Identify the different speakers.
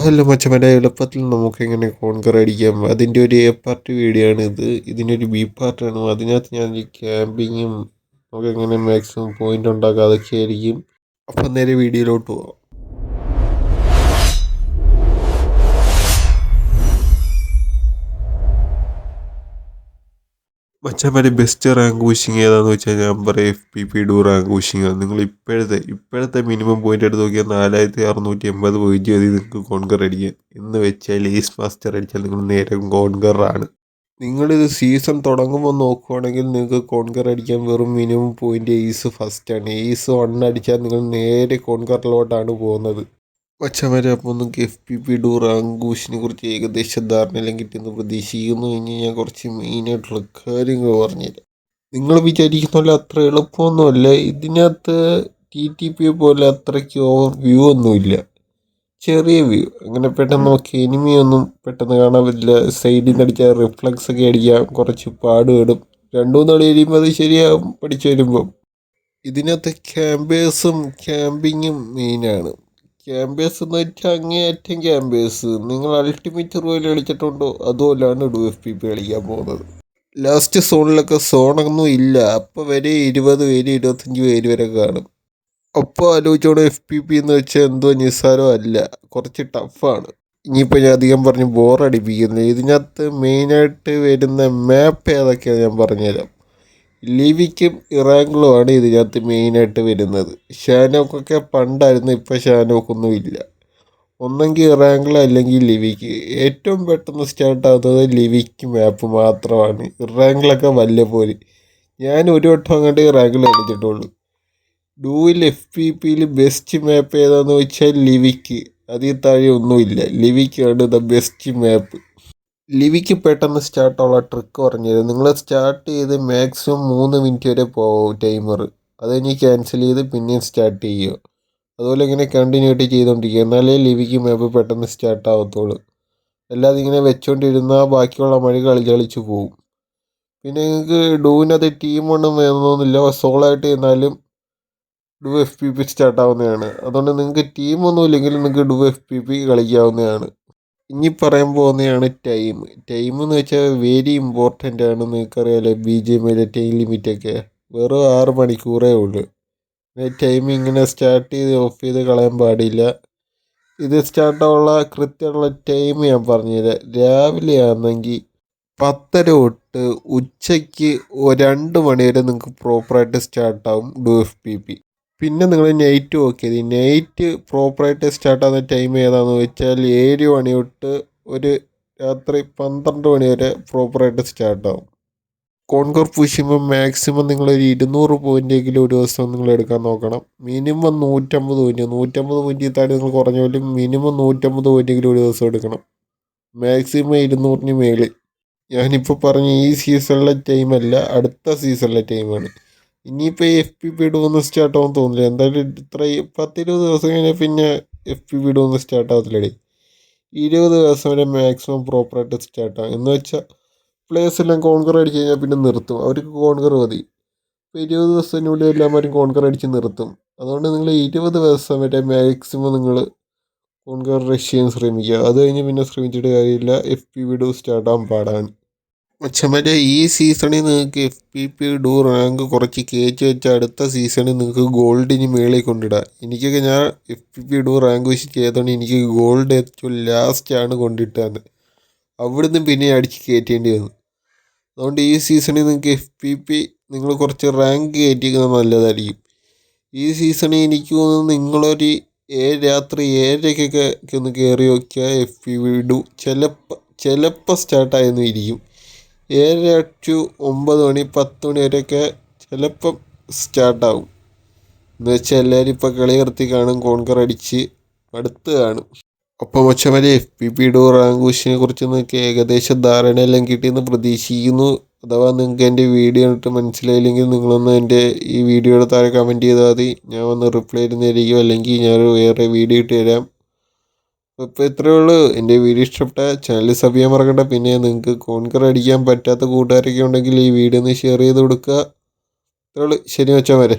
Speaker 1: Hello മച്ചമരെ എളുപ്പത്തിൽ നമുക്ക് എങ്ങനെ കോൺകർ അടിക്കാം. അതിന്റെ ഒരു എ പാർട്ട് വീഡിയോ ആണ് ഇത് ഒരു ബി പാർട്ടാണ്. അതിനകത്ത് ഞാൻ ഈ ക്യാമ്പിങ്ങും നമുക്ക് എങ്ങനെ മാക്സിമം പോയിന്റ് ഉണ്ടാക്കാം അതൊക്കെ ആയിരിക്കും അപ്പം നേരെ വീഡിയോയിലോട്ട് പോവാം. മച്ചാമാരെ ബെസ്റ്റ് റാങ്ക് പുഷിങ് ഏതാന്ന് വെച്ചാൽ ഞാൻ പറയാം F P P duo rank pushing ആണ്. നിങ്ങൾ ഇപ്പോഴത്തെ ഇപ്പോഴത്തെ മിനിമം പോയിന്റ് എടുത്ത് നോക്കിയാൽ നാലായിരത്തി അറുന്നൂറ്റി എൺപത് പോയിന്റ് മതി നിങ്ങൾക്ക് കോൺകർ അടിക്കാൻ. എന്ന് വെച്ചാൽ ഈസ് മാസ്റ്റർ അടിച്ചാൽ നിങ്ങൾ നേരെ കോൺകർ ആണ്. നിങ്ങളിത് സീസൺ തുടങ്ങുമ്പോൾ നോക്കുവാണെങ്കിൽ നിങ്ങൾക്ക് കോൺകർ അടിക്കാൻ വെറും മിനിമം പോയിന്റ് എയ്സ് ഫസ്റ്റ് ആണ്. ഈസ് വൺ അടിച്ചാൽ നിങ്ങൾ നേരെ കോൺകറിലോട്ടാണ് പോകുന്നത്. മച്ചവരെ അപ്പോൾ ഒന്ന് എഫ് പി പി ഡു റാങ്കൂഷിനെ കുറിച്ച് ഏകദേശം ധാരണയെല്ലാം കിട്ടിയെന്ന് പ്രതീക്ഷിക്കുന്നു. ഇനി ഞാൻ കുറച്ച് മെയിനായിട്ടുള്ള കാര്യങ്ങൾ പറഞ്ഞുതരാം. നിങ്ങൾ വിചാരിക്കുന്ന പോലെ അത്ര എളുപ്പമൊന്നുമല്ല. ഇതിനകത്ത് ടി ടി പി പോലെ അത്രയ്ക്ക് ഓവർ വ്യൂ ഒന്നുമില്ല. ചെറിയ വ്യൂ അങ്ങനെ പെട്ടെന്ന് നോക്കി എനിമിയൊന്നും പെട്ടെന്ന് കാണാൻ പറ്റില്ല. സൈഡിൽ നിന്ന് അടിച്ചാൽ റിഫ്ലക്സ് ഒക്കെ അടിക്കാം. കുറച്ച് പാടുപെടും രണ്ടു മൂന്ന് കളി കഴിയുമ്പോൾ അത് ശരിയാകും പഠിച്ചു വരുമ്പം. ഇതിനകത്ത് ക്യാമ്പേഴ്സും ക്യാമ്പിങ്ങും മെയിനാണ് ക്യാമ്പേഴ്സ് എന്ന് വെച്ചാൽ അങ്ങേയറ്റം ക്യാമ്പേഴ്സ് നിങ്ങൾ അൾട്ടിമേറ്റ് റോയിൽ കളിച്ചിട്ടുണ്ടോ? അതുപോലാണ് ഡു എഫ് പി പി കളിക്കാൻ പോകുന്നത്. ലാസ്റ്റ് സോണിലൊക്കെ സോണൊന്നും ഇല്ല. അപ്പോൾ വരെ ഇരുപത് പേര് ഇരുപത്തഞ്ച് പേര് വരെ കാണും. അപ്പോൾ ആലോചിച്ചോണം എഫ് പി പി എന്ന് വെച്ചാൽ എന്തോ നിസ്സാരോ അല്ല. കുറച്ച് ടഫാണ് ഇനിയിപ്പോൾ ഞാൻ അധികം പറഞ്ഞ് ബോറടിപ്പിക്കുന്നില്ല ഇതിനകത്ത് മെയിനായിട്ട് വരുന്ന മാപ്പ് ഏതൊക്കെയാണ് ഞാൻ പറഞ്ഞുതരാം. ലിവിക്കും ഇറാങ്കിളുമാണ് ഇതിനകത്ത് മെയിനായിട്ട് വരുന്നത്. ഷാനോക്കൊക്കെ പണ്ടായിരുന്നു ഇപ്പോൾ ഷാനോക്കൊന്നും ഇല്ല ഒന്നെങ്കിൽ ഇറാങ്കിൾ അല്ലെങ്കിൽ ലിവിക്ക്. ഏറ്റവും പെട്ടെന്ന് സ്റ്റാർട്ട് ആകുന്നത് ലിവിക്ക് മാപ്പ് മാത്രമാണ്. ഇറാങ്കിളൊക്കെ വല്ല പോലെ ഞാൻ ഒരു വട്ടം അങ്ങോട്ട് ഇറാങ്കിൾ കളിച്ചിട്ടുള്ളൂ ഡൂവിൽ എഫ് പി പിയിൽ ബെസ്റ്റ് മാപ്പ് ഏതാണെന്ന് വെച്ചാൽ ലിവിക്ക്. അതിൽ താഴെ ഒന്നുമില്ല. ലിവിക്കാണ് ദ ബെസ്റ്റ് മാപ്പ് ലിവിക്ക് പെട്ടെന്ന് സ്റ്റാർട്ടുള്ള ട്രിക്ക് പറഞ്ഞുതരും. നിങ്ങൾ സ്റ്റാർട്ട് ചെയ്ത് മാക്സിമം മൂന്ന് മിനിറ്റ് വരെ പോകും ടൈമർ. അത് കഴിഞ്ഞ് ക്യാൻസൽ ചെയ്ത് പിന്നെയും സ്റ്റാർട്ട് ചെയ്യുക. അതുപോലെ ഇങ്ങനെ കണ്ടിന്യൂട്ടി ചെയ്തുകൊണ്ടിരിക്കുക. എന്നാലേ ലിവിക്ക് മാപ്പ് പെട്ടെന്ന് സ്റ്റാർട്ട് ആവത്തുള്ളൂ. അല്ലാതെ ഇങ്ങനെ വെച്ചുകൊണ്ടിരുന്നാൽ ബാക്കിയുള്ള മഴ കളി കളിച്ച് പോകും പിന്നെ നിങ്ങൾക്ക് ഡൂവിനകത്ത് ടീമൊന്നും വേണമെന്നൊന്നുമില്ല സോളായിട്ട് ചെന്നാലും duo F P P start ആവുന്നതാണ് അതുകൊണ്ട് നിങ്ങൾക്ക് ടീമൊന്നും ഇല്ലെങ്കിൽ നിങ്ങൾക്ക് ഡു എഫ് പി പി കളിക്കാവുന്നതാണ്. ഇനി പറയാൻ പോകുന്നതാണ് ടൈം. ടൈം എന്ന് വെച്ചാൽ വെരി ഇമ്പോർട്ടന്റ് ആണ് നിങ്ങൾക്കറിയാലോ. ബി ജെ എമ്മിലെ ടൈം ലിമിറ്റൊക്കെ വെറും ആറ് മണിക്കൂറേ ഉള്ളൂ. ടൈം ഇങ്ങനെ സ്റ്റാർട്ട് ചെയ്ത് ഓഫ് ചെയ്ത് കളയാൻ പാടില്ല. ഇത് സ്റ്റാർട്ടാവുള്ള കൃത്യമുള്ള ടൈം ഞാൻ പറഞ്ഞുതരാം. രാവിലെ ആണെങ്കിൽ പത്തര തൊട്ട് ഉച്ചയ്ക്ക് രണ്ട് മണി വരെ നിങ്ങൾക്ക് പ്രോപ്പറായിട്ട് സ്റ്റാർട്ടാവും ഡു എഫ് പി പി പിന്നെ നിങ്ങൾ നൈറ്റ് നോക്കിയത് നൈറ്റ് പ്രോപ്പറായിട്ട് സ്റ്റാർട്ട് ആകുന്ന ടൈം ഏതാണെന്ന് വെച്ചാൽ ഏഴ് മണി തൊട്ട് ഒരു രാത്രി പന്ത്രണ്ട് മണി വരെ പ്രോപ്പറായിട്ട് സ്റ്റാർട്ടാകും കോൺകർ പൂശുമ്പോൾ മാക്സിമം നിങ്ങളൊരു ഇരുന്നൂറ് പോയിന്റെങ്കിലും ഒരു ദിവസം നിങ്ങൾ എടുക്കാൻ നോക്കണം. മിനിമം നൂറ്റമ്പത് പോയിന്റ് നൂറ്റമ്പത് പോയിന്റ് താഴെ നിങ്ങൾ കുറഞ്ഞ പോലും മിനിമം നൂറ്റമ്പത് പോയിന്റെങ്കിലും ഒരു ദിവസം എടുക്കണം. മാക്സിമം ഇരുന്നൂറിന് മേളിൽ. ഞാനിപ്പോൾ പറഞ്ഞ ഈ സീസണിലെ ടൈമല്ല അടുത്ത സീസണിലെ ടൈമാണ്. ഇനിയിപ്പോൾ എഫ് പി പി ഇടുമെന്ന് സ്റ്റാർട്ട് ആവാൻ തോന്നില്ല എന്തായാലും ഇത്ര പത്തിരുപത് ദിവസം കഴിഞ്ഞാൽ പിന്നെ എഫ് പി പി ഇടുമെന്ന് സ്റ്റാർട്ട് ആവത്തില്ലടി. ഇരുപത് ദിവസം വരെ മാക്സിമം പ്രോപ്പറായിട്ട് സ്റ്റാർട്ട് ആകും എന്ന് വെച്ചാൽ പ്ലേയേഴ്സ് എല്ലാം കോൺകർ അടിച്ച് കഴിഞ്ഞാൽ പിന്നെ നിർത്തും. അവർക്ക് കോൺകർ മതി. ഇപ്പോൾ ഇരുപത് ദിവസത്തിനുള്ളിൽ എല്ലാവരും കോൺകർ അടിച്ച് നിർത്തും. അതുകൊണ്ട് നിങ്ങൾ ഇരുപത് ദിവസം വരെ മാക്സിമം നിങ്ങൾ കോൺകർ റഷ് ചെയ്യാൻ ശ്രമിക്കുക. അത് കഴിഞ്ഞ് പിന്നെ ശ്രമിച്ചിട്ട് കാര്യമില്ല. F P V duo start ആകാൻ പാടാണ് മച്ചമരെ ഈ സീസണിൽ നിങ്ങൾക്ക് F P P duo rank കുറച്ച് കയറ്റി വെച്ച അടുത്ത സീസണിൽ നിങ്ങൾക്ക് ഗോൾഡിന് മേളിൽ കൊണ്ടിടാം. എനിക്കൊക്കെ ഞാൻ F P P duo rank വെച്ച് ചെയ്തതുകൊണ്ട് എനിക്ക് ഗോൾഡ് ഏറ്റവും ലാസ്റ്റാണ് കൊണ്ടിട്ടത് അവിടുന്ന് പിന്നെ അടിച്ച് കയറ്റേണ്ടി വന്നു. അതുകൊണ്ട് ഈ സീസണിൽ നിങ്ങൾക്ക് എഫ് പി പി നിങ്ങൾ കുറച്ച് റാങ്ക് കയറ്റിക്കുന്നത് നല്ലതായിരിക്കും. ഈ സീസണിൽ എനിക്ക് തോന്നുന്നു നിങ്ങളൊരു ഏഴ് രാത്രി ഏഴരയ്ക്കൊക്കെ ഒന്ന് കയറി നോക്കിയാൽ എഫ് പി വി ഡു. ചിലപ്പോൾ ചിലപ്പോൾ സ്റ്റാർട്ടായെന്നും ഇരിക്കും. ഏഴര ടു ഒമ്പത് മണി പത്ത് മണി വരെയൊക്കെ ചിലപ്പം സ്റ്റാർട്ടാവും എന്ന് വെച്ചാൽ എല്ലാവരും ഇപ്പോൾ കളി നിർത്തി കാണും കോൺകർ അടിച്ച് അടുത്ത് കാണും. അപ്പോൾ മച്ചമരെ എഫ് പി പി ഡോ റാങ്കൂഷിനെ കുറിച്ച് നിങ്ങൾക്ക് ഏകദേശം ധാരണയെല്ലാം കിട്ടിയെന്ന് പ്രതീക്ഷിക്കുന്നു. അഥവാ നിങ്ങൾക്ക് എന്റെ വീഡിയോ കണ്ടിട്ട് മനസ്സിലായില്ലെങ്കിൽ നിങ്ങളൊന്ന് എന്റെ ഈ വീഡിയോയുടെ താഴെ കമന്റ് ചെയ്താൽ മതി. ഞാൻ ഒന്ന് റിപ്ലൈ തരുന്നതായിരിക്കും. അല്ലെങ്കിൽ ഞാൻ വേറെ വീഡിയോ ഇട്ട് തരാം. അപ്പോൾ ഇത്രയേ ഉള്ളൂ. എന്റെ വീഡിയോ ഇഷ്ടപ്പെട്ട ചാനൽ സബ് ചെയ്യാൻ മറക്കണ്ട. പിന്നെ നിങ്ങൾക്ക് കോൺകർ അടിക്കാൻ പറ്റാത്ത കൂട്ടുകാരൊക്കെ ഉണ്ടെങ്കിൽ ഈ വീഡിയോ ഒന്ന് ഷെയർ ചെയ്ത് കൊടുക്കുക. ഇത്രയേ ഉള്ളൂ. ശരി വരെ